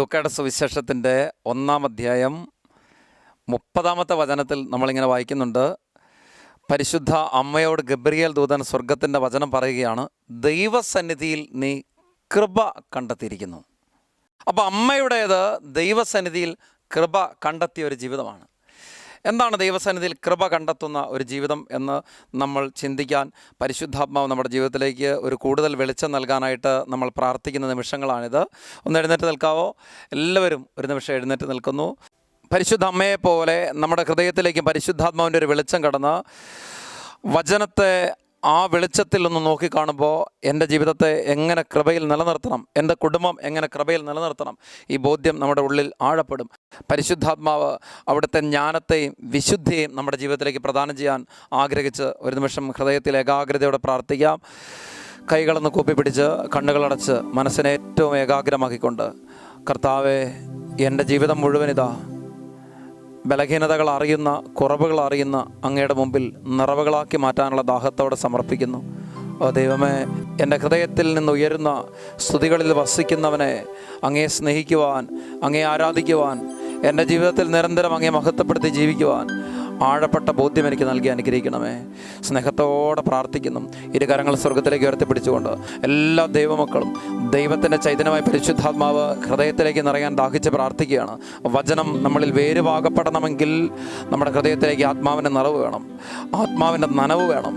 ലൂക്കയുടെ സുവിശേഷത്തിന്റെ ഒന്നാം അധ്യായം മുപ്പതാമത്തെ വചനത്തിൽ നമ്മളിങ്ങനെ വായിക്കുന്നുണ്ട്. പരിശുദ്ധ അമ്മയോട് ഗബ്രിയേൽ ദൂതൻ സ്വർഗത്തിന്റെ വചനം പറയുകയാണ് ദൈവസന്നിധിയിൽ നീ കൃപ കണ്ടെത്തിയിരിക്കുന്നു. അപ്പോൾ അമ്മയുടേത് ദൈവസന്നിധിയിൽ കൃപ കണ്ടെത്തിയ ഒരു ജീവിതമാണ്. എന്താണ് ദൈവസന്നിധിയിൽ കൃപ കണ്ടെത്തുന്ന ഒരു ജീവിതം എന്ന് നമ്മൾ ചിന്തിക്കാൻ പരിശുദ്ധാത്മാവ് നമ്മുടെ ജീവിതത്തിലേക്ക് ഒരു കൂടുതൽ വെളിച്ചം നൽകാനായിട്ട് നമ്മൾ പ്രാർത്ഥിക്കുന്ന നിമിഷങ്ങളാണിത്. ഒന്ന് എഴുന്നേറ്റ് നിൽക്കാവോ? എല്ലാവരും ഒരു നിമിഷം എഴുന്നേറ്റ് നിൽക്കുന്നു. പരിശുദ്ധ അമ്മയെ പോലെ നമ്മുടെ ഹൃദയത്തിലേക്ക് പരിശുദ്ധാത്മാവിന്റെ ഒരു വെളിച്ചം കടന്ന് വചനത്തെ ആ വെളിച്ചത്തിൽ ഒന്ന് നോക്കിക്കാണുമ്പോൾ എന്റെ ജീവിതത്തെ എങ്ങനെ കൃപയിൽ നിലനിർത്തണം? എന്റെ കുടുംബം എങ്ങനെ കൃപയിൽ നിലനിർത്തണം? ഈ ബോധ്യം നമ്മുടെ ഉള്ളിൽ ആഴപ്പെടും. പരിശുദ്ധാത്മാവ് അവിടുത്തെ ജ്ഞാനത്തെയും വിശുദ്ധിയെയും നമ്മുടെ ജീവിതത്തിലേക്ക് പ്രദാനം ചെയ്യാൻ ആഗ്രഹിച്ച് ഒരു നിമിഷം ഹൃദയത്തിൽ ഏകാഗ്രതയോടെ പ്രാർത്ഥിക്കാം. കൈകളൊന്ന് കൂപ്പിപ്പിടിച്ച് കണ്ണുകളടച്ച് മനസ്സിനെ ഏറ്റവും ഏകാഗ്രമാക്കിക്കൊണ്ട് കർത്താവെ എന്റെ ജീവിതം മുഴുവനിതാ ബലഹീനതകൾ അറിയുന്ന കുറവുകൾ അറിയുന്ന അങ്ങയുടെ മുമ്പിൽ നിറവുകളാക്കി മാറ്റാനുള്ള ദാഹത്തോടെ സമർപ്പിക്കുന്നു. ഓ ദൈവമേ എന്റെ ഹൃദയത്തിൽ നിന്ന് ഉയരുന്ന സ്തുതികളിൽ വസിക്കുന്നവനെ അങ്ങയെ സ്നേഹിക്കുവാൻ അങ്ങയെ ആരാധിക്കുവാൻ എന്റെ ജീവിതത്തിൽ നിരന്തരം അങ്ങേ മഹത്വപ്പെടുത്തി ജീവിക്കുവാൻ ആഴപ്പെട്ട ബോധ്യം എനിക്ക് നൽകി അനുഗ്രഹിക്കണമേ. സ്നേഹത്തോടെ പ്രാർത്ഥിക്കുന്നു. ഇരു കരങ്ങൾ സ്വർഗത്തിലേക്ക് ഉയർത്തിപ്പിടിച്ചുകൊണ്ട് എല്ലാ ദൈവമക്കളും ദൈവത്തിന്റെ ചൈതന്യമായ പരിശുദ്ധാത്മാവ് ഹൃദയത്തിലേക്ക് നിറയാൻ ദാഹിച്ച് പ്രാർത്ഥിക്കുകയാണ്. വചനം നമ്മളിൽ വേരുവാകപ്പെടണമെങ്കിൽ നമ്മുടെ ഹൃദയത്തിലേക്ക് ആത്മാവിന്റെ നിറവ് വേണം. ആത്മാവിന്റെ നനവ് വേണം.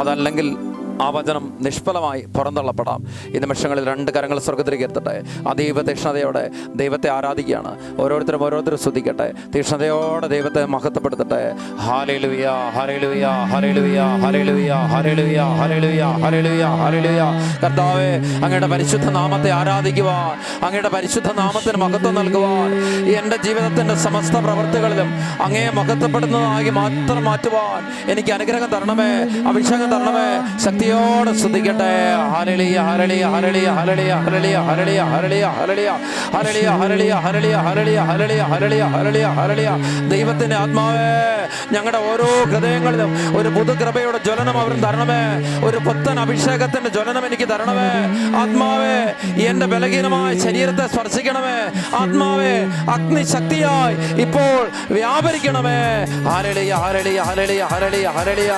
അതല്ലെങ്കിൽ ആ വചനം നിഷ്ഫലമായി പുറന്തള്ളപ്പെടാം. ഈ നിമിഷങ്ങളിൽ രണ്ട് കരങ്ങൾ സ്വർഗത്തിലേക്ക് എത്തട്ടെ. ആ ദൈവ തീക്ഷ്ണതയോടെ ദൈവത്തെ ആരാധിക്കുകയാണ്. ഓരോരുത്തരും ഓരോരുത്തരും ശ്രദ്ധിക്കട്ടെ. തീക്ഷ്ണതയോടെ ദൈവത്തെ മഹത്വപ്പെടുത്തട്ടെ. ഹാലേലുവിയ ഹരേലുവിയ ഹരേലുവിയ ഹരേലുവിയ ഹരേലുവിയ ഹരേലുവിയ ഹരേലുവിയ ഹരേലുവിയ കർത്താവേ അങ്ങയുടെ പരിശുദ്ധ നാമത്തെ ആരാധിക്കുവാൻ അങ്ങയുടെ പരിശുദ്ധ നാമത്തിന് മഹത്വം നൽകുവാൻ എന്റെ ജീവിതത്തിന്റെ സമസ്ത പ്രവൃത്തികളിലും അങ്ങയെ മഹത്വപ്പെടുന്നതായി മാത്രം മാറ്റുവാൻ എനിക്ക് അനുഗ്രഹം തരണമേ അഭിഷേകം തരണമേ ശക്തി ശക്തിയോടെ സ്തുതിക്കട്ടെ ഹരളിയ ഹരളിയ ഹരളിയ ഹരളിയ ഹരളിയ ഹരളിയ ഹരളിയ ഹരളിയ ഹരളിയ ഹരളിയ ഹരളിയ ഹരളിയ ഹരളിയ ഹരളിയ ഹരളിയ ഹരളിയ ദൈവത്തിന്റെ ആത്മാവേ ഞങ്ങളുടെ ഓരോ ഹൃദയങ്ങളിലും ഒരു പുതുകൃപയുടെ ജ്വലനം അവർ തരണമേ ഒരു പുത്തൻ അഭിഷേകത്തിന്റെ ജ്വലനം എനിക്ക് തരണമേ ആത്മാവേ എന്റെ ബലഹീനമായ ശരീരത്തെ സ്പർശിക്കണമേ ആത്മാവേ അഗ്നിശക്തിയായി ഇപ്പോൾ വ്യാപരിക്കണമേ ഹരളിയ ഹരളിയ ഹരളിയ ഹരളിയ ഹരളിയ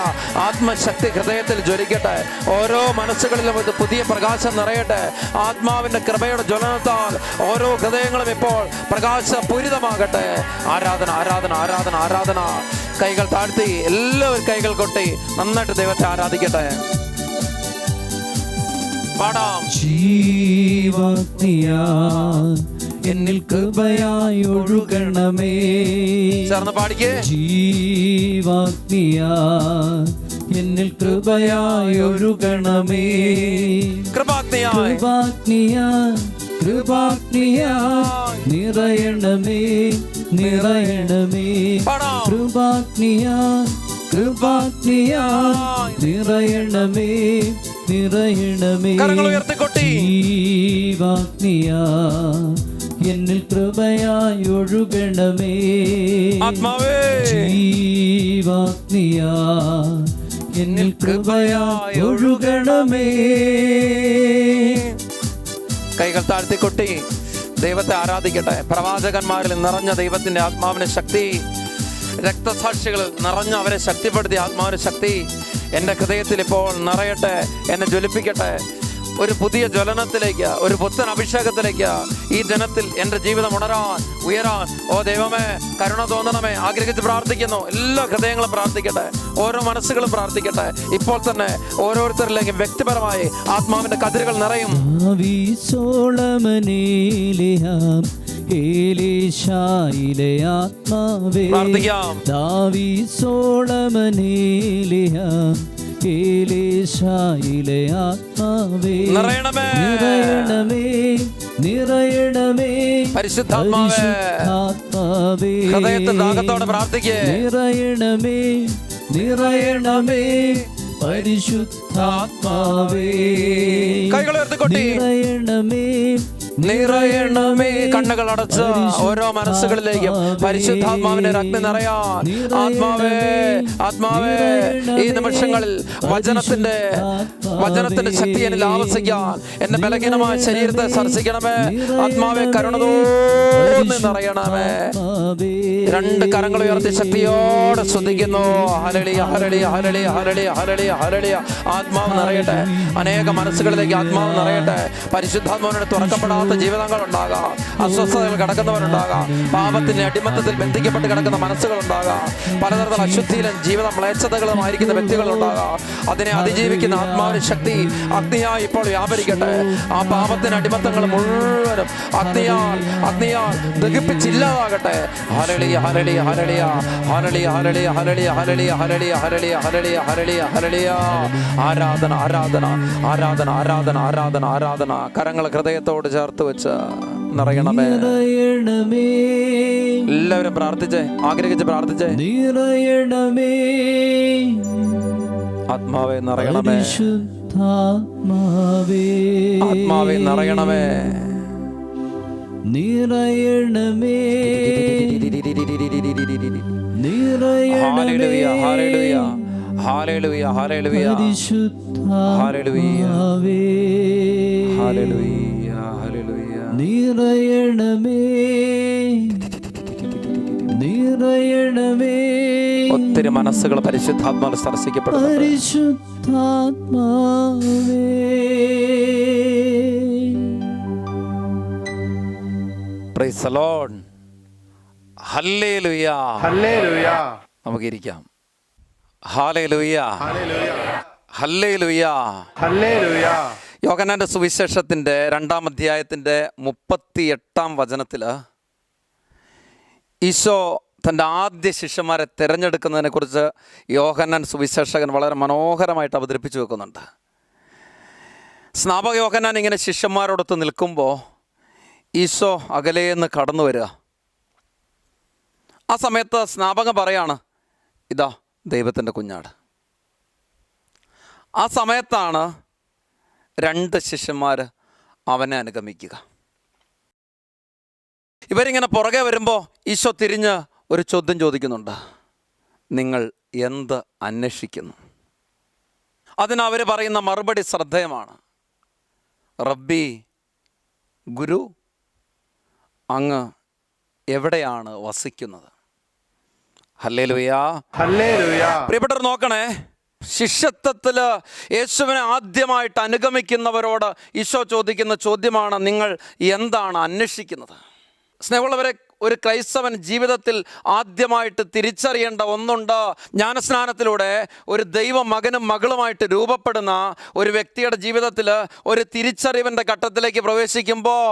ആത്മശക്തി ഹൃദയത്തിൽ ജ്വലിക്കട്ടെ ഓരോ മനസ്സുകളിലും ഇത് പുതിയ പ്രകാശം നിറയട്ടെ. ആത്മാവിന്റെ കൃപയുടെ ജ്വലനത്താൽ ഓരോ ഹൃദയങ്ങളും ഇപ്പോൾ പ്രകാശ പ്രകാശപൂരിതമാകട്ടെ. ആരാധന ആരാധന ആരാധന ആരാധന. കൈകൾ താഴ്ത്തി എല്ലാവരും കൈകൾ കൊട്ടി നന്നായിട്ട് ദൈവത്തെ ആരാധിക്കട്ടെ. പാടാം. എന്നിൽ കൃപയായി ഒഴുകണമേ. ചേർന്ന് പാടിക്കേ. ജീവാഗ്നിയാ എന്നിൽ കൃപയായൊരു ഗണമേ. കൃപാഗ്നിയ കൃപാഗ്നിയ നിറയണമേ നിറയണമേ. കൃപാഗ്നിയ കൃപാഗ്നിയ നിറയണമേ നിറയണമേ. ജീവാഗ്നിയാ എന്നിൽ കൃപയായൊഴുകണമേ ജീവാഗ്നിയാ എന്നിൽ കൃപയായി ഒഴുകണമേ. കൈകൾ താഴ്ത്തി കൊട്ടി. ദൈവത്തെ ആരാധിക്കട്ടെ. പ്രവാചകന്മാരിൽ നിറഞ്ഞ ദൈവത്തിന്റെ ആത്മാവിന് ശക്തി. രക്തസാക്ഷികൾ നിറഞ്ഞ അവരെ ശക്തിപ്പെടുത്തിയ ആത്മാവിന് ശക്തി. എന്റെ ഹൃദയത്തിൽ ഇപ്പോൾ നിറയട്ടെ. എന്നെ ജ്വലിപ്പിക്കട്ടെ. ഒരു പുതിയ ജ്വലനത്തിലേക്ക് ഒരു പുത്തൻ അഭിഷേകത്തിലേക്ക് ഈ ദിനത്തിൽ എന്റെ ജീവിതം ഉണരാൻ ഉയരാൻ. ഓ ദൈവമേ കരുണ തോന്നണമേ. ആഗ്രഹിച്ച് പ്രാർത്ഥിക്കുന്നു. എല്ലാ ഹൃദയങ്ങളും പ്രാർത്ഥിക്കട്ടെ. ഓരോ മനസ്സുകളും പ്രാർത്ഥിക്കട്ടെ. ഇപ്പോൾ തന്നെ ഓരോരുത്തരിലേക്കും വ്യക്തിപരമായി ആത്മാവിന്റെ കതിരുകൾ നിറയും. ഏലീശായിലെ ആത്മാവേ. ദാവീസോളമനേലിയാം ഏലീശായിലെ ആത്മാവേ നിറയണമേ. നിറയണമേ നിറയണമേ പരിശുദ്ധാത്മാവേ ഹൃദയത്തിൽ ദാഹത്തോടെ പ്രാർത്ഥിക്കേ. നിറയണമേ നിറയണമേ പരിശുദ്ധാത്മാവേ. കൈകൾ ഉയർത്തിക്കൊട്ടി. നിറയണമേ നിറയണമേ. കണ്ണുകൾ അടച്ച് ഓരോ മനസ്സുകളിലേക്കും പരിശുദ്ധാത്മാവിന്റെ അഗ്നി നിറയാൻ. ആത്മാവേ ആത്മാവേ ഈ നിമിഷങ്ങളിൽ വചനത്തിന്റെ വചനത്തിന്റെ ശക്തി എന്നിൽ ആവസിക്കാൻ എന്റെ ബലഹീനമായ ശരീരത്തെ സ്പർശിക്കണമേ. ആത്മാവെ കരുണതോന്ന് നിറയണമേ. രണ്ട് കരങ്ങൾ ഉയർത്തി ശക്തിയോടെ ശ്രദ്ധിക്കുന്നു ഹരളി ഹരളി ഹരളി ഹരളി ഹരളി ഹരളിയ ആത്മാവ് നിറയട്ടെ. അനേക മനസ്സുകളിലേക്ക് ആത്മാവ് നിറയട്ടെ. പരിശുദ്ധാത്മാവിനോട് തുറക്കപ്പെടാത്ത ജീവിതങ്ങൾ ഉണ്ടാകാം അസ്വസ്ഥതകൾ കിടക്കുന്നവരുണ്ടാകാം പാപത്തിന്റെ അടിമത്തത്തിൽ ബന്ധിക്കപ്പെട്ട് കിടക്കുന്ന മനസ്സുകൾ ഉണ്ടാകാം പലതരത്തിലുള്ള അശുദ്ധിയിലും ജീവിത മ്ലേച്ഛതകളുമായിരിക്കുന്ന വ്യക്തികൾ ഉണ്ടാകാം അതിനെ അതിജീവിക്കുന്ന ആത്മാവിന്റെ ശക്തി അഗ്നിയായി ഇപ്പോൾ വ്യാപരിക്കട്ടെ ആ പാപത്തിന്റെ അടിമത്തങ്ങൾ മുഴുവനും അഗ്നിയാൽ അഗ്നിയാൽ ദഹിപ്പിച്ചില്ലാതാകട്ടെ ഹരളിയ ഹരളിയ ഹരളിയ ഹരളിയ ഹരളിയ ഹരളിയ ഹരളിയ ഹരളിയ ഹരളിയ ഹരളിയ ഹരളിയ ഹരളിയ ആരാധന ആരാധന ആരാധന ആരാധന ആരാധന ആരാധന കരങ്ങൾ ഹൃദയത്തോട് ചേർത്ത് വെച്ച് നിറയണമേ. എല്ലാവരും പ്രാർത്ഥിച്ചേ ആഗ്രഹിച്ച് പ്രാർത്ഥിച്ചേ. നിറയണമേ ആത്മാവെ നിറയണമേ. ആത്മാവെ നിറയണമേ. നിറയണമേ നിറയണമേ hallelujah hallelujah hallelujah hallelujah. Hallelujah. ഒത്തിരി മനസ്സുകൾ പരിശുദ്ധാത്മാവ്. സ്പർശിക്കപ്പെടും പരിശുദ്ധാത്മാവേ നമുക്ക് ഇരിക്കാം ഹാലേ ലുയ്യ ഹല്ലേ ലുയ്യ ഹല്ലേ ലുയ്യ ഹല്ലേലൂയ സുവിശേഷത്തിന്റെ രണ്ടാം അധ്യായത്തിന്റെ മുപ്പത്തി എട്ടാം വചനത്തിൽ ഈശോ തന്റെ ആദ്യ ശിഷ്യന്മാരെ തിരഞ്ഞെടുക്കുന്നതിനെക്കുറിച്ച് യോഹന്നാൻ സുവിശേഷകൻ വളരെ മനോഹരമായിട്ട് അവതരിപ്പിച്ചു വെക്കുന്നുണ്ട്. സ്നാപക യോഹന്നാൻ ഇങ്ങനെ ശിഷ്യന്മാരോടൊത്ത് നിൽക്കുമ്പോൾ ഈശോ അകലേന്ന് കടന്നു വരിക. ആ സമയത്ത് സ്നാപകം പറയാണ് ഇതാ ദൈവത്തിന്റെ കുഞ്ഞാട്. ആ സമയത്താണ് രണ്ട് ശിഷ്യന്മാർ അവനെ അനുഗമിക്കുക. ഇവരിങ്ങനെ പുറകെ വരുമ്പോൾ ഈശോ തിരിഞ്ഞ് ഒരു ചോദ്യം ചോദിക്കുന്നുണ്ട്. നിങ്ങൾ എന്ത് അന്വേഷിക്കുന്നു? അതിനവർ പറയുന്ന മറുപടി ശ്രദ്ധേയമാണ്. റബ്ബി ഗുരു അങ്ങ് എവിടെയാണ് വസിക്കുന്നത്? ഹല്ലേ ലുയാ പ്രിയപ്പെട്ടവർ നോക്കണേ. ശിഷ്യത്വത്തിൽ യേശുവിനെ ആദ്യമായിട്ട് അനുഗമിക്കുന്നവരോട് ഈശോ ചോദിക്കുന്ന ചോദ്യമാണ് നിങ്ങൾ എന്താണ് അന്വേഷിക്കുന്നത്? സ്നേഹമുള്ളവരെ ഒരു ക്രൈസ്തവൻ ജീവിതത്തിൽ ആദ്യമായിട്ട് തിരിച്ചറിയേണ്ട ഒന്നുണ്ട്. ജ്ഞാനസ്നാനത്തിലൂടെ ഒരു ദൈവ മകനും മകളുമായിട്ട് രൂപപ്പെടുന്ന ഒരു വ്യക്തിയുടെ ജീവിതത്തിൽ ഒരു തിരിച്ചറിവിന്റെ ഘട്ടത്തിലേക്ക് പ്രവേശിക്കുമ്പോൾ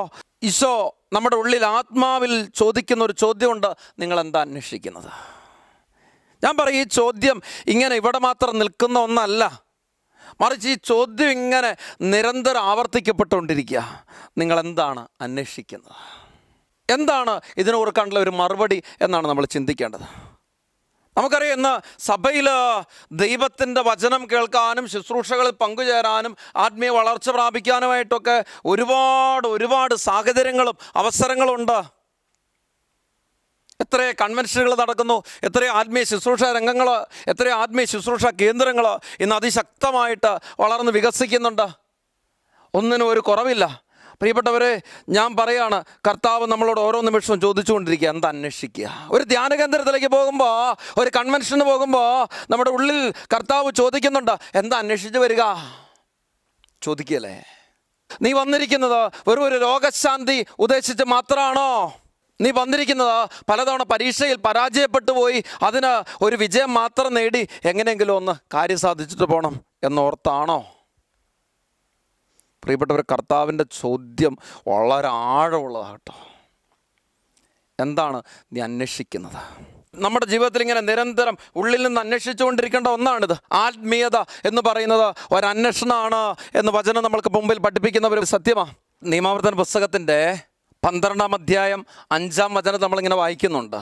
ഈശോ നമ്മുടെ ഉള്ളിൽ ആത്മാവിൽ ചോദിക്കുന്ന ഒരു ചോദ്യമുണ്ട് നിങ്ങൾ എന്താ അന്വേഷിക്കുന്നത്? ഞാൻ പറയും ഈ ചോദ്യം ഇങ്ങനെ ഇവിടെ മാത്രം നിൽക്കുന്ന ഒന്നല്ല. മറിച്ച് ഈ ചോദ്യം ഇങ്ങനെ നിരന്തരം ആവർത്തിക്കപ്പെട്ടുകൊണ്ടിരിക്കുക. നിങ്ങൾ എന്താണ് അന്വേഷിക്കുന്നത്? എന്താണ് ഇതിന് ഓർക്കാനുള്ള ഒരു മറുപടി എന്നാണ് നമ്മൾ ചിന്തിക്കേണ്ടത്? നമുക്കറിയാം ഇന്ന് സഭയിൽ ദൈവത്തിന്റെ വചനം കേൾക്കാനും ശുശ്രൂഷകളിൽ പങ്കുചേരാനും ആത്മീയ വളർച്ച പ്രാപിക്കാനുമായിട്ടൊക്കെ ഒരുപാട് ഒരുപാട് സാഹചര്യങ്ങളും അവസരങ്ങളുണ്ട്. എത്രയോ കൺവെൻഷനുകൾ നടക്കുന്നു എത്ര ആത്മീയ ശുശ്രൂഷ രംഗങ്ങൾ എത്ര ആത്മീയ ശുശ്രൂഷ കേന്ദ്രങ്ങൾ ഇന്ന് അതിശക്തമായിട്ട് വളർന്ന് വികസിക്കുന്നുണ്ട്. ഒന്നിനും ഒരു കുറവില്ല. പ്രിയപ്പെട്ടവരെ ഞാൻ പറയാണ് കർത്താവ് നമ്മളോട് ഓരോ നിമിഷവും ചോദിച്ചുകൊണ്ടിരിക്കുക എന്താ അന്വേഷിക്കുക? ഒരു ധ്യാന കേന്ദ്രത്തിലേക്ക് പോകുമ്പോൾ ഒരു കൺവെൻഷന് പോകുമ്പോൾ നമ്മുടെ ഉള്ളിൽ കർത്താവ് ചോദിക്കുന്നുണ്ട് എന്താ അന്വേഷിച്ച് വരിക? ചോദിക്കല്ലേ നീ വന്നിരിക്കുന്നത് വെറും ഒരു രോഗശാന്തി ഉദ്ദേശിച്ച് മാത്രമാണോ നീ വന്നിരിക്കുന്നത് പലതവണ പരീക്ഷയിൽ പരാജയപ്പെട്ടു പോയി. അതിന് ഒരു വിജയം മാത്രം നേടി എങ്ങനെയെങ്കിലും ഒന്ന് കാര്യം സാധിച്ചിട്ട് പോകണം എന്നോർത്താണോ? പ്രിയപ്പെട്ടവർ കർത്താവിന്റെ ചോദ്യം വളരെ ആഴമുള്ളതാട്ടോ. എന്താണ് നീ അന്വേഷിക്കുന്നത്? നമ്മുടെ ജീവിതത്തിൽ ഇങ്ങനെ നിരന്തരം ഉള്ളിൽ നിന്ന് അന്വേഷിച്ചുകൊണ്ടിരിക്കേണ്ട ഒന്നാണിത്. ആത്മീയത എന്ന് പറയുന്നത് ഒരന്വേഷണമാണ് എന്ന് വചനം നമ്മൾക്ക് മുമ്പിൽ പഠിപ്പിക്കുന്ന ഒരു സത്യമാണ് നിയമാവർത്തന പുസ്തകത്തിന്റെ പന്ത്രണ്ടാം അധ്യായം അഞ്ചാം വചനം നമ്മളിങ്ങനെ വായിക്കുന്നുണ്ട്.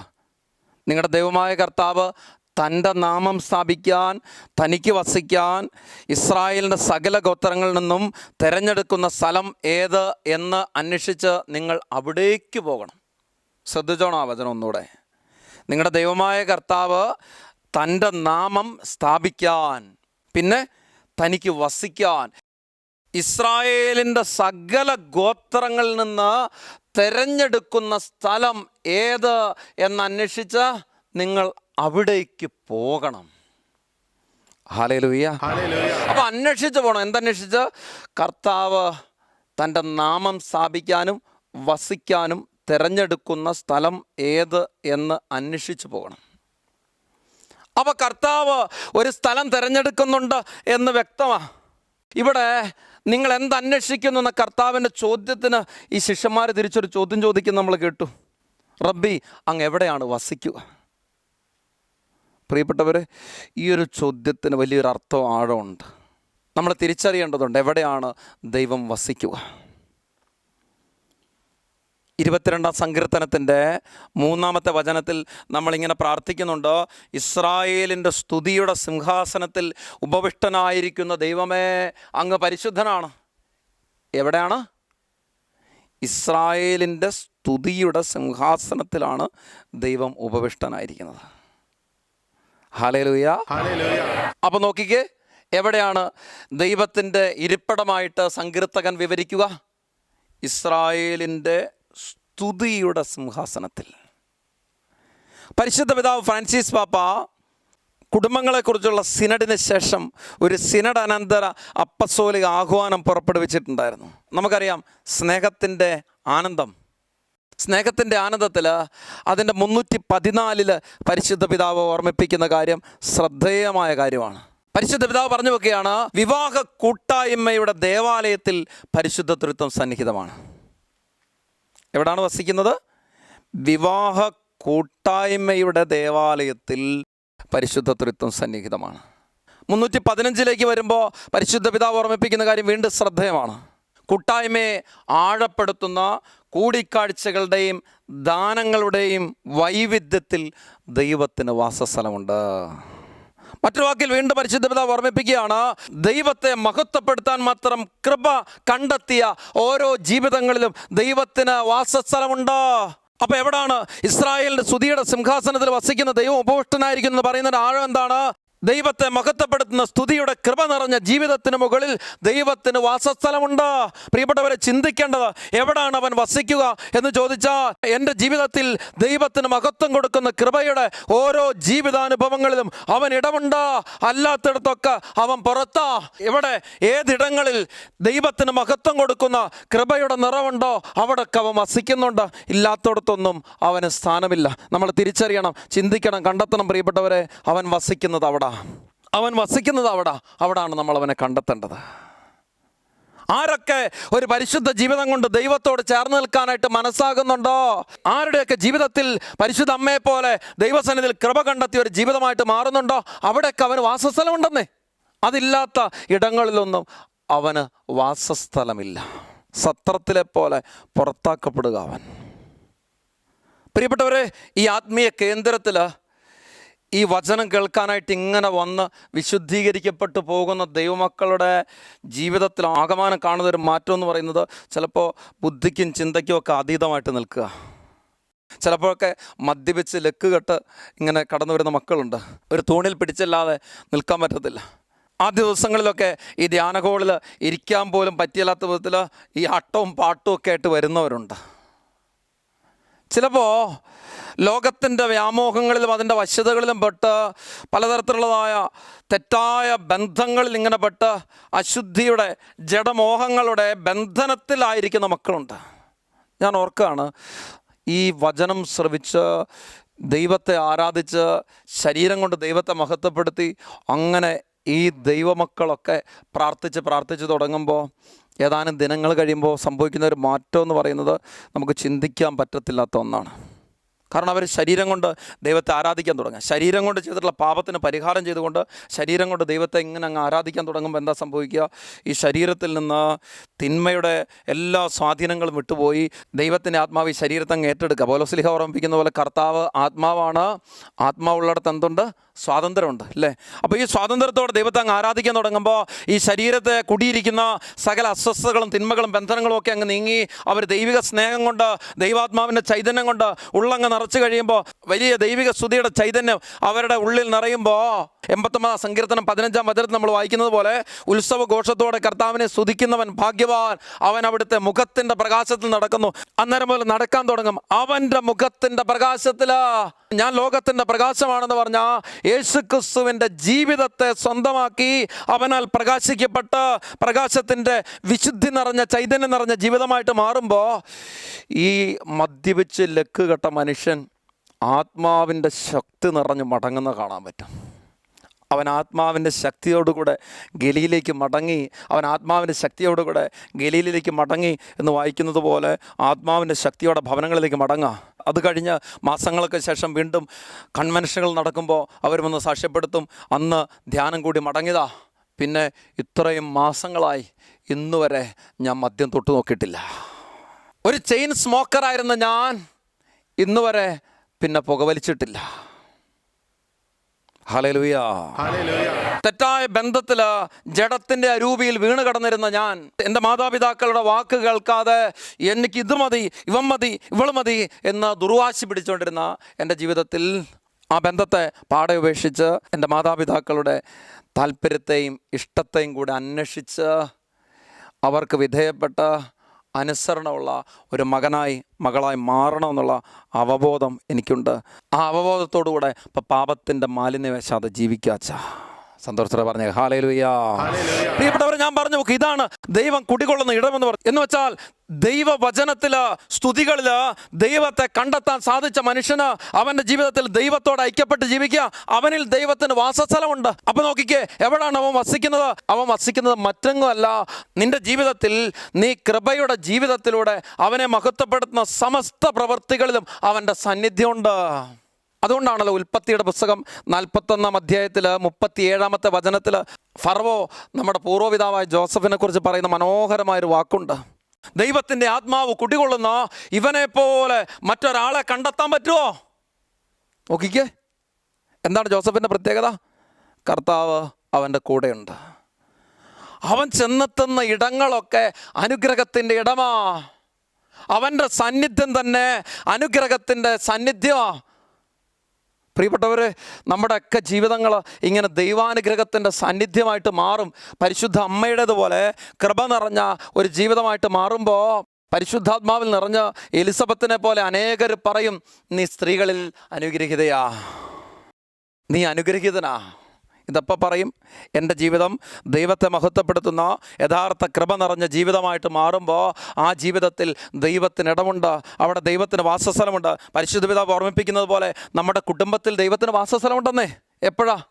നിങ്ങളുടെ ദൈവമായ കർത്താവ് തന്റെ നാമം സ്ഥാപിക്കാൻ തനിക്ക് വസിക്കാൻ ഇസ്രായേലിന്റെ സകല ഗോത്രങ്ങളിൽ നിന്നും തിരഞ്ഞെടുക്കുന്ന സ്ഥലം ഏത് എന്ന് അന്വേഷിച്ച് നിങ്ങൾ അവിടേക്ക് പോകണം. ശ്രദ്ധിച്ചോണം ആ വചനം ഒന്നുകൂടെ. നിങ്ങളുടെ ദൈവമായ കർത്താവ് തന്റെ നാമം സ്ഥാപിക്കാൻ പിന്നെ തനിക്ക് വസിക്കാൻ ഇസ്രായേലിന്റെ സകല ഗോത്രങ്ങളിൽ നിന്ന് തിരഞ്ഞെടുക്കുന്ന സ്ഥലം ഏത് എന്നന്വേഷിച്ച നിങ്ങൾ അവിടേക്ക് പോകണം. ഹാലേലുയ്യ അപ്പൊ അന്വേഷിച്ച് പോകണം എന്തന്വേഷിച്ച്? കർത്താവ് തന്റെ നാമം സ്ഥാപിക്കാനും വസിക്കാനും തിരഞ്ഞെടുക്കുന്ന സ്ഥലം ഏത് എന്ന് അന്വേഷിച്ചു പോകണം. അപ്പൊ കർത്താവ് ഒരു സ്ഥലം തിരഞ്ഞെടുക്കുന്നുണ്ട് എന്ന് വ്യക്തമാ. ഇവിടെ നിങ്ങൾ എന്ത് അന്വേഷിക്കുന്നു എന്ന കർത്താവിന്റെ ചോദ്യത്തിന് ഈ ശിഷ്യന്മാർ തിരിച്ചൊരു ചോദ്യം ചോദിക്കുന്ന നമ്മൾ കേട്ടു. റബ്ബി അങ്ങ് എവിടെയാണ് വസിക്കുക? പ്രിയപ്പെട്ടവർ ഈ ഒരു ചോദ്യത്തിന് വലിയൊരു അർത്ഥം ആഴമുണ്ട് നമ്മൾ തിരിച്ചറിയേണ്ടതുണ്ട് എവിടെയാണ് ദൈവം വസിക്കുക? ഇരുപത്തിരണ്ടാം സങ്കീർത്തനത്തിന്റെ മൂന്നാമത്തെ വചനത്തിൽ നമ്മളിങ്ങനെ പ്രാർത്ഥിക്കുന്നുണ്ടോ? ഇസ്രായേലിന്റെ സ്തുതിയുടെ സിംഹാസനത്തിൽ ഉപവിഷ്ടനായിരിക്കുന്ന ദൈവമേ അങ്ങ് പരിശുദ്ധനാണ്. എവിടെയാണ്? ഇസ്രായേലിന്റെ സ്തുതിയുടെ സിംഹാസനത്തിലാണ് ദൈവം ഉപവിഷ്ടനായിരിക്കുന്നത്. ഹാലേലുയ അപ്പോൾ നോക്കിക്കേ എവിടെയാണ് ദൈവത്തിന്റെ ഇരിപ്പിടമായിട്ട് സങ്കീർത്തകൻ വിവരിക്കുക? ഇസ്രായേലിന്റെ സ്തുതിയുടെ സിംഹാസനത്തിൽ. പരിശുദ്ധ പിതാവ് ഫ്രാൻസിസ് പാപ്പ കുടുംബങ്ങളെക്കുറിച്ചുള്ള സിനഡിന് ശേഷം ഒരു സിനഡ് അനന്തര അപ്പസോലിക ആഹ്വാനം പുറപ്പെടുവിച്ചിട്ടുണ്ടായിരുന്നു. നമുക്കറിയാം സ്നേഹത്തിന്റെ ആനന്ദം. സ്നേഹത്തിന്റെ ആനന്ദത്തിൽ അതിന്റെ മുന്നൂറ്റി പതിനാലിൽ പരിശുദ്ധ പിതാവ് ഓർമ്മിപ്പിക്കുന്ന കാര്യം ശ്രദ്ധേയമായ കാര്യമാണ്. പരിശുദ്ധ പിതാവ് പറഞ്ഞു വെക്കുകയാണ് വിവാഹ കൂട്ടായ്മയുടെ ദേവാലയത്തിൽ പരിശുദ്ധ തൃത്വം സന്നിഹിതമാണ്. എവിടാണ് വസിക്കുന്നത്? വിവാഹ കൂട്ടായ്മയുടെ ദേവാലയത്തിൽ പരിശുദ്ധ തൃത്വം സന്നിഹിതമാണ്. മുന്നൂറ്റി പതിനഞ്ചിലേക്ക് വരുമ്പോൾ പരിശുദ്ധ പിതാവ് ഓർമ്മിപ്പിക്കുന്ന കാര്യം വീണ്ടും ശ്രദ്ധേയമാണ്. കൂട്ടായ്മയെ ആഴപ്പെടുത്തുന്ന കൂടിക്കാഴ്ചകളുടെയും ദാനങ്ങളുടെയും വൈവിധ്യത്തിൽ ദൈവത്തിന് വാസസ്ഥലമുണ്ട്. മറ്റൊരു വാക്കിൽ വീണ്ടും പരിശുദ്ധത ഓർമ്മിപ്പിക്കുകയാണ് ദൈവത്തെ മഹത്വപ്പെടുത്താൻ മാത്രം കൃപ കണ്ടെത്തിയ ഓരോ ജീവിതങ്ങളിലും ദൈവത്തിന് വാസസ്ഥലമുണ്ട്? അപ്പോൾ എവിടാണ് ഇസ്രായേലിന്റെ സുതിയുടെ സിംഹാസനത്തിൽ വസിക്കുന്ന ദൈവം ഉപോഷ്ടനായിരിക്കുന്നു എന്ന് പറയുന്നതിന്റെ ആഴം എന്താണ്? ദൈവത്തെ മഹത്വപ്പെടുത്തുന്ന സ്തുതിയുടെ കൃപ നിറഞ്ഞ ജീവിതത്തിന് മുകളിൽ ദൈവത്തിന് വാസസ്ഥലമുണ്ട്. പ്രിയപ്പെട്ടവരെ ചിന്തിക്കേണ്ടത് എവിടാണ് അവൻ വസിക്കുക എന്ന് ചോദിച്ചാൽ എന്റെ ജീവിതത്തിൽ ദൈവത്തിന് മഹത്വം കൊടുക്കുന്ന കൃപയുടെ ഓരോ ജീവിതാനുഭവങ്ങളിലും അവൻ ഇടമുണ്ട്. അല്ലാത്തിടത്തൊക്കെ അവൻ പുറത്താ. ഇവിടെ ഏതിടങ്ങളിൽ ദൈവത്തിന് മഹത്വം കൊടുക്കുന്ന കൃപയുടെ നിറവുണ്ടോ അവിടൊക്കെ അവൻ വസിക്കുന്നുണ്ട്. ഇല്ലാത്തിടത്തൊന്നും അവന് സ്ഥാനമില്ല. നമ്മൾ തിരിച്ചറിയണം ചിന്തിക്കണം കണ്ടെത്തണം പ്രിയപ്പെട്ടവരെ അവൻ വസിക്കുന്നത് അവിടെ. അവൻ വസിക്കുന്നത് അവിടെ അവിടാണ് നമ്മൾ അവനെ കണ്ടെത്തേണ്ടത്. ആരൊക്കെ ഒരു പരിശുദ്ധ ജീവിതം കൊണ്ട് ദൈവത്തോട് ചേർന്ന് നിൽക്കാനായിട്ട് മനസ്സാകുന്നുണ്ടോ? ആരുടെയൊക്കെ ജീവിതത്തിൽ പരിശുദ്ധ അമ്മയെ പോലെ ദൈവസന്നിധിയിൽ കൃപ കണ്ടെത്തിയ ഒരു ജീവിതമായിട്ട് മാറുന്നുണ്ടോ? അവിടെയൊക്കെ അവന് വാസസ്ഥലമുണ്ടെന്നേ. അതില്ലാത്ത ഇടങ്ങളിലൊന്നും അവന് വാസസ്ഥലമില്ല. സത്രത്തിലെ പോലെ പുറത്താക്കപ്പെടുക അവൻ. പ്രിയപ്പെട്ടവരെ ഈ ആത്മീയ കേന്ദ്രത്തിൽ ഈ വചനം കേൾക്കാനായിട്ട് ഇങ്ങനെ വന്ന് വിശുദ്ധീകരിക്കപ്പെട്ടു പോകുന്ന ദൈവമക്കളുടെ ജീവിതത്തിൽ ആകമാനം കാണുന്ന ഒരു മാറ്റം എന്ന് പറയുന്നത് ചിലപ്പോൾ ബുദ്ധിക്കും ചിന്തയ്ക്കും ഒക്കെ അതീതമായിട്ട് നിൽക്കുക. ചിലപ്പോഴൊക്കെ മദ്യപിച്ച് ലക്ക് കെട്ട് ഇങ്ങനെ കടന്നു വരുന്ന മക്കളുണ്ട്. ഒരു തൂണിൽ പിടിച്ചല്ലാതെ നിൽക്കാൻ പറ്റത്തില്ല. ആദ്യ ദിവസങ്ങളിലൊക്കെ ഈ ധ്യാനകോളിൽ ഇരിക്കാൻ പോലും പറ്റിയല്ലാത്ത വിധത്തിൽ ഈ അട്ടവും പാട്ടും ഒക്കെ ആയിട്ട് വരുന്നവരുണ്ട്. ചിലപ്പോൾ ലോകത്തിന്റെ വ്യാമോഹങ്ങളിലും അതിന്റെ വശ്യതകളിലും പെട്ട് പലതരത്തിലുള്ളതായ തെറ്റായ ബന്ധങ്ങളിൽ ഇങ്ങനെ പെട്ട് അശുദ്ധിയുടെ ജഡമോഹങ്ങളുടെ ബന്ധനത്തിലായിരിക്കുന്ന മക്കളുണ്ട്. ഞാൻ ഓർക്കുകയാണ് ഈ വചനം ശ്രവിച്ച് ദൈവത്തെ ആരാധിച്ച് ശരീരം കൊണ്ട് ദൈവത്തെ മഹത്വപ്പെടുത്തി അങ്ങനെ ഈ ദൈവമക്കളൊക്കെ പ്രാർത്ഥിച്ച് പ്രാർത്ഥിച്ച് തുടങ്ങുമ്പോൾ ഏതാനും ദിനങ്ങൾ കഴിയുമ്പോൾ സംഭവിക്കുന്ന ഒരു മാറ്റം എന്ന് പറയുന്നത് നമുക്ക് ചിന്തിക്കാൻ പറ്റത്തില്ലാത്ത ഒന്നാണ്. കാരണം അവർ ശരീരം കൊണ്ട് ദൈവത്തെ ആരാധിക്കാൻ തുടങ്ങുക. ശരീരം കൊണ്ട് ചെയ്തിട്ടുള്ള പാപത്തിന് പരിഹാരം ചെയ്തുകൊണ്ട് ശരീരം കൊണ്ട് ദൈവത്തെ ഇങ്ങനെ അങ്ങ് ആരാധിക്കാൻ തുടങ്ങുമ്പോൾ എന്താ സംഭവിക്കുക? ഈ ശരീരത്തിൽ നിന്ന് തിന്മയുടെ എല്ലാ സ്വാധീനങ്ങളും വിട്ടുപോയി ദൈവത്തിന്റെ ആത്മാവ് ഈ ശരീരത്തെ അങ്ങ് ഏറ്റെടുക്കുക. പോലോസ്ലിഹ ഓർമ്മിപ്പിക്കുന്ന പോലെ കർത്താവ് ആത്മാവാണ്. ആത്മാവുള്ളിടത്ത് എന്തുണ്ട്? സ്വാതന്ത്ര്യമുണ്ട് അല്ലേ? അപ്പോൾ ഈ സ്വാതന്ത്ര്യത്തോടെ ദൈവത്തെ അങ്ങ് ആരാധിക്കാൻ തുടങ്ങുമ്പോൾ ഈ ശരീരത്തെ കുടിയിരിക്കുന്ന സകല അസ്വസ്ഥതകളും തിന്മകളും ബന്ധനങ്ങളും ഒക്കെ അങ്ങ് നീങ്ങി അവർ ദൈവിക സ്നേഹം കൊണ്ട് ദൈവാത്മാവിന്റെ ചൈതന്യം കൊണ്ട് ഉള്ളങ്ങ് നിറച്ചു കഴിയുമ്പോൾ വലിയ ദൈവിക സ്തുതിയുടെ ചൈതന്യം അവരുടെ ഉള്ളിൽ നിറയുമ്പോൾ എൺപത്തൊമ്പതാം സങ്കീർത്തനം പതിനഞ്ചാം വചനത്തിൽ നമ്മൾ വായിക്കുന്നത് പോലെ ഉത്സവ ഘോഷത്തോടെ കർത്താവിനെ സ്തുതിക്കുന്നവൻ ഭാഗ്യവാൻ. അവൻ അവിടുത്തെ മുഖത്തിന്റെ പ്രകാശത്തിൽ നടക്കുന്നു. അന്നേരം മുതൽ നടക്കാൻ തുടങ്ങും. അവന്റെ മുഖത്തിന്റെ പ്രകാശത്തിൽ ഞാൻ ലോകത്തിന്റെ പ്രകാശമാണെന്ന് പറഞ്ഞ യേശു ക്രിസ്തുവിന്റെ ജീവിതത്തെ സ്വന്തമാക്കി അവനാൽ പ്രകാശിക്കപ്പെട്ട് പ്രകാശത്തിന്റെ വിശുദ്ധി നിറഞ്ഞ ചൈതന്യം നിറഞ്ഞ ജീവിതമായിട്ട് മാറുമ്പോൾ ഈ മദ്യപിച്ച് ലക്ക് കെട്ട മനുഷ്യൻ ആത്മാവിന്റെ ശക്തി നിറഞ്ഞ് മടങ്ങുന്ന കാണാൻ പറ്റും. അവൻ ആത്മാവിന്റെ ശക്തിയോടുകൂടെ ഗലിയിലേക്ക് മടങ്ങി അവൻ ആത്മാവിന്റെ ശക്തിയോടുകൂടെ ഗലിയിലേക്ക് മടങ്ങി എന്ന് വായിക്കുന്നത് പോലെ ആത്മാവിന്റെ ശക്തിയോടെ ഭവനങ്ങളിലേക്ക് മടങ്ങുക അത് കഴിഞ്ഞ് മാസങ്ങൾക്ക് ശേഷം വീണ്ടും കൺവെൻഷനുകൾ നടക്കുമ്പോൾ അവർ വന്ന് സാക്ഷ്യപ്പെടുത്തും. അന്ന് ധ്യാനം കൂടി മടങ്ങിയതാ. പിന്നെ ഇത്രയും മാസങ്ങളായി ഇന്ന് വരെ ഞാൻ മദ്യം തൊട്ട് നോക്കിയിട്ടില്ല. ഒരു ചെയിൻ സ്മോക്കറായിരുന്ന ഞാൻ ഇന്ന് വരെ പിന്നെ പുകവലിച്ചിട്ടില്ല. തെറ്റായ ബന്ധത്തിൽ ജഡത്തിന്റെ അരൂപിയിൽ വീണ് കടന്നിരുന്ന ഞാൻ എന്റെ മാതാപിതാക്കളുടെ വാക്ക് കേൾക്കാതെ എനിക്ക് ഇത് മതി ഇവൻ മതി ഇവൾ മതി എന്ന് ദുർവാശി പിടിച്ചുകൊണ്ടിരുന്ന എന്റെ ജീവിതത്തിൽ ആ ബന്ധത്തെ പാടെ ഉപേക്ഷിച്ച് എന്റെ മാതാപിതാക്കളുടെ താല്പര്യത്തെയും ഇഷ്ടത്തെയും കൂടെ അന്വേഷിച്ച് അവർക്ക് വിധേയപ്പെട്ട് അനുസരണമുള്ള ഒരു മകനായി മകളായി മാറണമെന്നുള്ള അവബോധം എനിക്കുണ്ട്. ആ അവബോധത്തോടുകൂടെ ഇപ്പം പാപത്തിന്റെ മാലിന്യവശാതെ ജീവിക്കാച്ച സന്തോഷത്തോടെ പറഞ്ഞ ഹാലേലുയ്യാ പ്രിയപ്പെട്ടവർ ഞാൻ പറഞ്ഞു നോക്കി ഇതാണ് ദൈവം കുടികൊള്ളുന്ന ഇടമെന്ന് പറഞ്ഞു. എന്ന് വെച്ചാൽ ദൈവവചനത്തിൽ സ്തുതികളിൽ ദൈവത്തെ കണ്ടെത്താൻ സാധിച്ച മനുഷ്യന് അവന്റെ ജീവിതത്തിൽ ദൈവത്തോട് ഐക്യപ്പെട്ട് ജീവിക്കുക. അവനിൽ ദൈവത്തിന് വാസസ്ഥലമുണ്ട്. അപ്പം നോക്കിക്കേ എവിടാണ് അവൻ വസിക്കുന്നത്? അവൻ വസിക്കുന്നത് മറ്റൊന്നുമല്ല നിന്റെ ജീവിതത്തിൽ നീ കൃപയുടെ ജീവിതത്തിലൂടെ അവനെ മഹത്വപ്പെടുത്തുന്ന സമസ്ത പ്രവൃത്തികളിലും അവന്റെ സാന്നിധ്യമുണ്ട്. അതുകൊണ്ടാണല്ലോ ഉൽപ്പത്തിയുടെ പുസ്തകം നാൽപ്പത്തൊന്നാം അധ്യായത്തിൽ മുപ്പത്തി ഏഴാമത്തെ വചനത്തിൽ ഫർവോ നമ്മുടെ പൂർവപിതാവായ ജോസഫിനെ കുറിച്ച് പറയുന്ന മനോഹരമായൊരു വാക്കുണ്ട്. ദൈവത്തിന്റെ ആത്മാവ് കുടികൊള്ളുന്ന ഇവനെ പോലെ മറ്റൊരാളെ കണ്ടെത്താൻ പറ്റുമോ നോക്കിക്കേ. എന്താണ് ജോസഫിന്റെ പ്രത്യേകത? കർത്താവ് അവന്റെ കൂടെയുണ്ട്. അവൻ ചെന്നെത്തുന്ന ഇടങ്ങളൊക്കെ അനുഗ്രഹത്തിന്റെ ഇടമാ. അവന്റെ സാന്നിധ്യം തന്നെ അനുഗ്രഹത്തിന്റെ സാന്നിധ്യമാ. പ്രിയപ്പെട്ടവർ നമ്മുടെയൊക്കെ ജീവിതങ്ങൾ ഇങ്ങനെ ദൈവാനുഗ്രഹത്തിന്റെ സാന്നിധ്യമായിട്ട് മാറും. പരിശുദ്ധ അമ്മയുടേതുപോലെ കൃപ നിറഞ്ഞ ഒരു ജീവിതമായിട്ട് മാറുമ്പോൾ പരിശുദ്ധാത്മാവിൽ നിറഞ്ഞ എലിസബത്തിനെ പോലെ അനേകർ പറയും നീ സ്ത്രീകളിൽ അനുഗ്രഹിതയാ. നീ അനുഗ്രഹീതനാ. ഇതപ്പോൾ പറയും എന്റെ ജീവിതം ദൈവത്തെ മഹത്വപ്പെടുത്തുന്ന യഥാർത്ഥ കൃപ നിറഞ്ഞ ജീവിതമായിട്ട് മാറുമ്പോൾ ആ ജീവിതത്തിൽ ദൈവത്തിന് ഇടമുണ്ട് അവിടെ ദൈവത്തിന് വാസസ്ഥലമുണ്ട്. പരിശുദ്ധ പിതാവ് ഓർമ്മിപ്പിക്കുന്നത് പോലെ നമ്മുടെ കുടുംബത്തിൽ ദൈവത്തിന് വാസസ്ഥലമുണ്ടെന്നേ എപ്പോഴാ?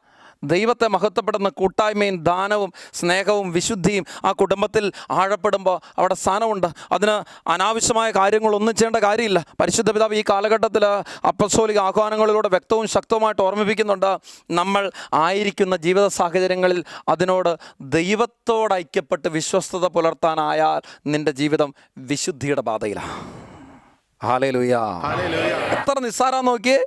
ദൈവത്തെ മഹത്വപ്പെടുന്ന കൂട്ടായ്മയും ദാനവും സ്നേഹവും വിശുദ്ധിയും ആ കുടുംബത്തിൽ ആഴപ്പെടുമ്പോൾ അവിടെ സ്ഥാനമുണ്ട്. അതിന് അനാവശ്യമായ കാര്യങ്ങളൊന്നും ചെയ്യേണ്ട കാര്യമില്ല. പരിശുദ്ധ പിതാവ് ഈ കാലഘട്ടത്തിൽ അപ്പസോലിക ആഹ്വാനങ്ങളിലൂടെ വ്യക്തവും ശക്തവുമായിട്ട് ഓർമ്മിപ്പിക്കുന്നുണ്ട്. നമ്മൾ ആയിരിക്കുന്ന ജീവിത സാഹചര്യങ്ങളിൽ അതിനോട് ദൈവത്തോട് ഐക്യപ്പെട്ട് വിശ്വസ്തത പുലർത്താനായാൽ നിന്റെ ജീവിതം വിശുദ്ധിയുടെ പാതയിലാണ്. ഹാലേലുയാ എത്ര നിസ്സാരാ നോക്കിയേ?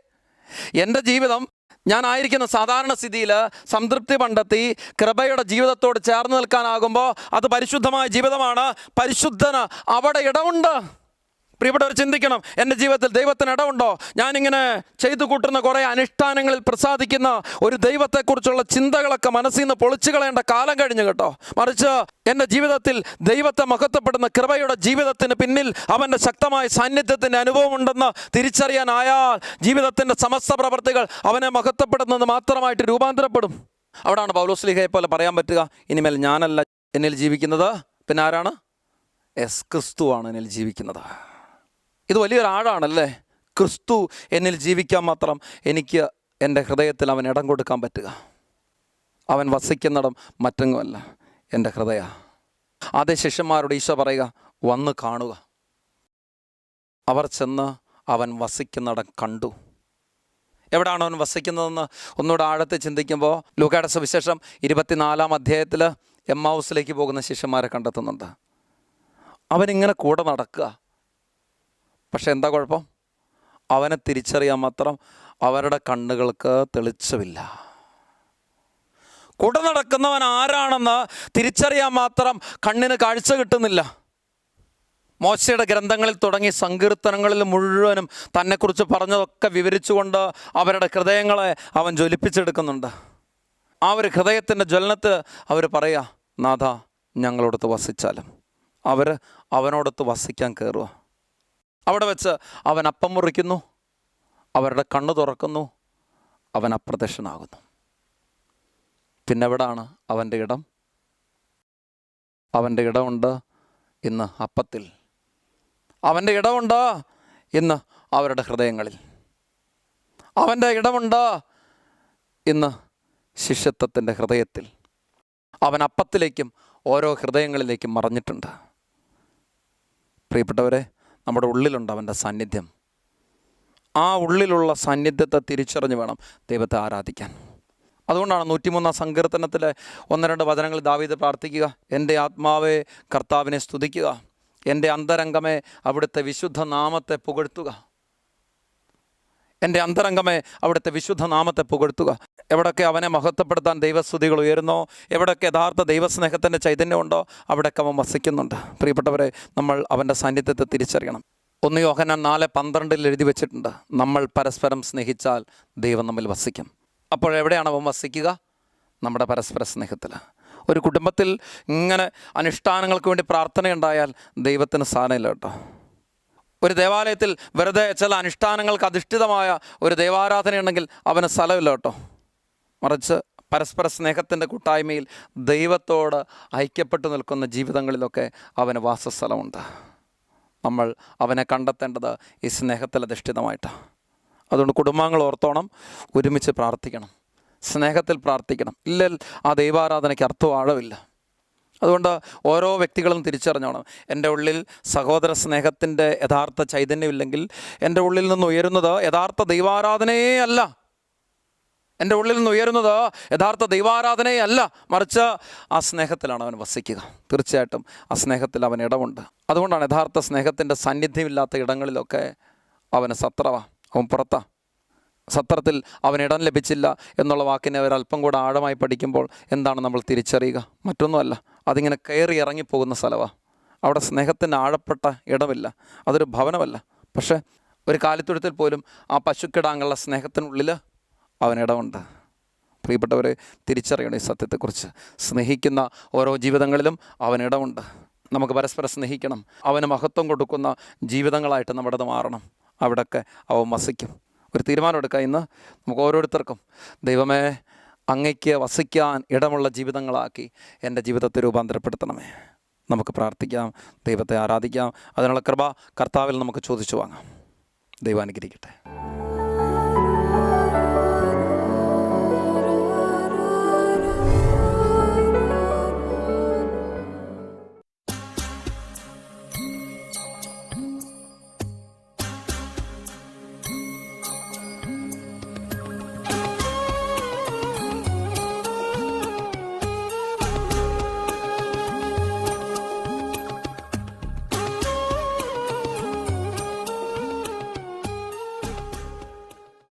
എന്റെ ജീവിതം ഞാൻ ആയിരിക്കുന്ന സാധാരണ സ്ഥിതിയിൽ സംതൃപ്തി കണ്ടെത്തി കൃപയുടെ ജീവിതത്തോട് ചേർന്ന് നിൽക്കാനാകുമ്പോൾ അത് പരിശുദ്ധമായ ജീവിതമാണ്. പരിശുദ്ധന് അവിടെ ഇടമുണ്ട്. പ്രിയപ്പെട്ടവർ ചിന്തിക്കണം. എന്റെ ജീവിതത്തിൽ ദൈവത്തിന് ഇടമുണ്ടോ? ഞാനിങ്ങനെ ചെയ്തു കൂട്ടുന്ന കുറേ അനുഷ്ഠാനങ്ങളിൽ പ്രസാദിക്കുന്ന ഒരു ദൈവത്തെക്കുറിച്ചുള്ള ചിന്തകളൊക്കെ മനസ്സിൽ നിന്ന് പൊളിച്ചു കളയേണ്ട കാലം കഴിഞ്ഞു കേട്ടോ. മറിച്ച് എന്റെ ജീവിതത്തിൽ ദൈവത്തെ മഹത്വപ്പെടുന്ന കൃപയുടെ ജീവിതത്തിന് പിന്നിൽ അവന്റെ ശക്തമായ സാന്നിധ്യത്തിന്റെ അനുഭവമുണ്ടെന്ന് തിരിച്ചറിയാനായാൽ ജീവിതത്തിന്റെ സമസ്ത പ്രവർത്തികൾ അവനെ മഹത്വപ്പെടുന്നത് മാത്രമായിട്ട് രൂപാന്തരപ്പെടും. അവിടാണ് പൗലോസ്ലിഹയെ പോലെ പറയാൻ പറ്റുക. ഇനിമേൽ ഞാനല്ല എന്നിൽ ജീവിക്കുന്നത്. പിന്നെ ആരാണ്? എസ് ക്രിസ്തുവാണ് എന്നിൽ ജീവിക്കുന്നത്. ഇത് വലിയൊരു ആഴാണല്ലേ ക്രിസ്തു എന്നിൽ ജീവിക്കാൻ മാത്രം എനിക്ക് എന്റെ ഹൃദയത്തിൽ അവൻ ഇടം കൊടുക്കാൻ പറ്റുക. അവൻ വസിക്കുന്നിടം മറ്റെങ്ങുമല്ല എന്റെ ഹൃദയ. അതേ ശിഷ്യന്മാരോട് ഈശോ പറയുക വന്ന് കാണുക. അവർ ചെന്ന് അവൻ വസിക്കുന്നിടം കണ്ടു. എവിടെയാണ് അവൻ വസിക്കുന്നതെന്ന് ഒന്നുകൂടെ ആഴത്തിൽ ചിന്തിക്കുമ്പോൾ ലൂക്കയുടെ സുവിശേഷം ഇരുപത്തിനാലാം അധ്യായത്തിൽ എം ഹൗസിലേക്ക് പോകുന്ന ശിഷ്യന്മാരെ കണ്ടെത്തുന്നുണ്ട്. അവനിങ്ങനെ കൂടെ നടക്കുക. പക്ഷെ എന്താ കുഴപ്പം? അവനെ തിരിച്ചറിയാൻ മാത്രം അവരുടെ കണ്ണുകൾക്ക് തെളിച്ചമില്ല. കൂടെ നടക്കുന്നവൻ ആരാണെന്ന് തിരിച്ചറിയാൻ മാത്രം കണ്ണിന് കാഴ്ച കിട്ടുന്നില്ല. മോശയുടെ ഗ്രന്ഥങ്ങളിൽ തുടങ്ങി സങ്കീർത്തനങ്ങളിൽ മുഴുവനും തന്നെക്കുറിച്ച് പറഞ്ഞതൊക്കെ വിവരിച്ചുകൊണ്ട് അവരുടെ ഹൃദയങ്ങളെ അവൻ ജ്വലിപ്പിച്ചെടുക്കുന്നുണ്ട്. ആ ഒരു ഹൃദയത്തിന്റെ ജ്വലനത്തിൽ അവർ പറയുക നാഥ ഞങ്ങളോടത്ത് വസിച്ചാലും. അവർ അവനോടത്ത് വസിക്കാൻ കയറുക. അവിടെ വെച്ച് അവൻ അപ്പം മുറിക്കുന്നു അവരുടെ കണ്ണു തുറക്കുന്നു അവൻ അപ്രത്യക്ഷനാകുന്നു. പിന്നെ എവിടാണ് അവന്റെ ഇടം? അവന്റെ ഇടമുണ്ട് ഇന്ന് അപ്പത്തിൽ. അവന്റെ ഇടമുണ്ട് ഇന്ന് അവരുടെ ഹൃദയങ്ങളിൽ. അവന്റെ ഇടമുണ്ട് ഇന്ന് ശിഷ്യത്വത്തിന്റെ ഹൃദയത്തിൽ. അവൻ അപ്പത്തിലേക്കും ഓരോ ഹൃദയങ്ങളിലേക്കും മറഞ്ഞിട്ടുണ്ട്. പ്രിയപ്പെട്ടവരെ നമ്മുടെ ഉള്ളിലുണ്ട് അവന്റെ സാന്നിധ്യം. ആ ഉള്ളിലുള്ള സാന്നിധ്യത്തെ തിരിച്ചറിഞ്ഞ് വേണം ദൈവത്തെ ആരാധിക്കാൻ. അതുകൊണ്ടാണ് നൂറ്റിമൂന്നാം സങ്കീർത്തനത്തിലെ ഒന്ന് രണ്ട് വചനങ്ങൾ ദാവീത് പ്രാർത്ഥിക്കുക. എന്റെ ആത്മാവെ കർത്താവിനെ സ്തുതിക്കുക. എന്റെ അന്തരംഗമേ അവിടുത്തെ വിശുദ്ധ നാമത്തെ പുകഴ്ത്തുക. എന്റെ അന്തരംഗമേ അവിടുത്തെ വിശുദ്ധ നാമത്തെ പുകഴ്ത്തുക. എവിടൊക്കെ അവനെ മഹത്വപ്പെടുത്താൻ ദൈവസ്തുതികൾ ഉയരുന്നോ? എവിടൊക്കെ യഥാർത്ഥ ദൈവസ്നേഹത്തിന്റെ ചൈതന്യമുണ്ടോ? അവിടെയൊക്കെ അവൻ വസിക്കുന്നുണ്ട്. പ്രിയപ്പെട്ടവരെ നമ്മൾ അവന്റെ സാന്നിധ്യത്തെ തിരിച്ചറിയണം. ഒന്ന് യോഹനാൻ നാല് പന്ത്രണ്ടിൽ എഴുതി വെച്ചിട്ടുണ്ട് നമ്മൾ പരസ്പരം സ്നേഹിച്ചാൽ ദൈവം നമ്മിൽ വസിക്കും. അപ്പോൾ എവിടെയാണ് അവൻ വസിക്കുക? നമ്മുടെ പരസ്പര സ്നേഹത്തിൽ. ഒരു കുടുംബത്തിൽ ഇങ്ങനെ അനുഷ്ഠാനങ്ങൾക്ക് വേണ്ടി പ്രാർത്ഥനയുണ്ടായാൽ ദൈവത്തിന് സ്ഥാനമില്ല കേട്ടോ. ഒരു ദേവാലയത്തിൽ വെറുതെ ചില അനുഷ്ഠാനങ്ങൾക്ക് അധിഷ്ഠിതമായ ഒരു ദൈവാരാധനയുണ്ടെങ്കിൽ അവന് സ്ഥലമില്ല കേട്ടോ. മറിച്ച് പരസ്പര സ്നേഹത്തിന്റെ കൂട്ടായ്മയിൽ ദൈവത്തോട് ഐക്യപ്പെട്ടു നിൽക്കുന്ന ജീവിതങ്ങളിലൊക്കെ അവന് വാസസ്ഥലമുണ്ട്. നമ്മൾ അവനെ കണ്ടെത്തേണ്ടത് ഈ സ്നേഹത്തിൽ അധിഷ്ഠിതമായിട്ടാണ് അതുകൊണ്ട് കുടുംബങ്ങൾ ഓർത്തോണം ഒരുമിച്ച് പ്രാർത്ഥിക്കണം. സ്നേഹത്തിൽ പ്രാർത്ഥിക്കണം. ഇല്ല ആ ദൈവാരാധനയ്ക്ക് അർത്ഥം ആഴമില്ല അതുകൊണ്ട് ഓരോ വ്യക്തികളും തിരിച്ചറിഞ്ഞോണം. എന്റെ ഉള്ളിൽ സഹോദര സ്നേഹത്തിന്റെ യഥാർത്ഥ ചൈതന്യമില്ലെങ്കിൽ എന്റെ ഉള്ളിൽ നിന്ന് ഉയരുന്നത് യഥാർത്ഥ ദൈവാരാധനയേ അല്ല. എന്റെ ഉള്ളിൽ നിന്ന് ഉയരുന്നത് യഥാർത്ഥ ദൈവാരാധനയല്ല. മറിച്ച് ആ സ്നേഹത്തിലാണ് അവൻ വസിക്കുക. തീർച്ചയായിട്ടും ആ സ്നേഹത്തിൽ അവൻ ഇടമുണ്ട്. അതുകൊണ്ടാണ് യഥാർത്ഥ സ്നേഹത്തിന്റെ സാന്നിധ്യമില്ലാത്ത ഇടങ്ങളിലൊക്കെ അവന് സത്രവ. അവൻ പുറത്താ. സത്രത്തിൽ അവൻ ഇടം ലഭിച്ചില്ല എന്നുള്ള വാക്കിനെ ഒരല്പം കൂടെ ആഴമായി പഠിക്കുമ്പോൾ എന്താണ് നമ്മൾ തിരിച്ചറിയുക? മറ്റൊന്നുമല്ല. അതിങ്ങനെ കയറി ഇറങ്ങിപ്പോകുന്ന സ്ഥലമാണ് അവിടെ സ്നേഹത്തിന് ആഴപ്പെട്ട ഇടമില്ല. അതൊരു ഭവനമല്ല. പക്ഷേ ഒരു കാലിത്തൊഴുത്തിൽ പോലും ആ പശുക്കിടാങ്ങളുടെ സ്നേഹത്തിനുള്ളിൽ അവനിടമുണ്ട്. പ്രിയപ്പെട്ടവരെ തിരിച്ചറിയണം ഈ സത്യത്തെക്കുറിച്ച്. സ്നേഹിക്കുന്ന ഓരോ ജീവിതങ്ങളിലും അവനിടമുണ്ട്. നമുക്ക് പരസ്പരം സ്നേഹിക്കണം. അവന് മഹത്വം കൊടുക്കുന്ന ജീവിതങ്ങളായിട്ട് നമ്മുടേത് മാറണം. അവിടെയൊക്കെ അവൻ വസിക്കും. ഒരു തീരുമാനം എടുക്കുക ഇന്ന്. നമുക്ക് ഓരോരുത്തർക്കും ദൈവമേ അങ്ങയ്ക്ക് വസിക്കാൻ ഇടമുള്ള ജീവിതങ്ങളാക്കി എന്റെ ജീവിതത്തെ രൂപാന്തരപ്പെടുത്തണമേ. നമുക്ക് പ്രാർത്ഥിക്കാം ദൈവത്തെ ആരാധിക്കാം. അതിനുള്ള കൃപ കർത്താവിൽ നമുക്ക് ചോദിച്ചു വാങ്ങാം. ദൈവം അനുഗ്രഹിക്കട്ടെ.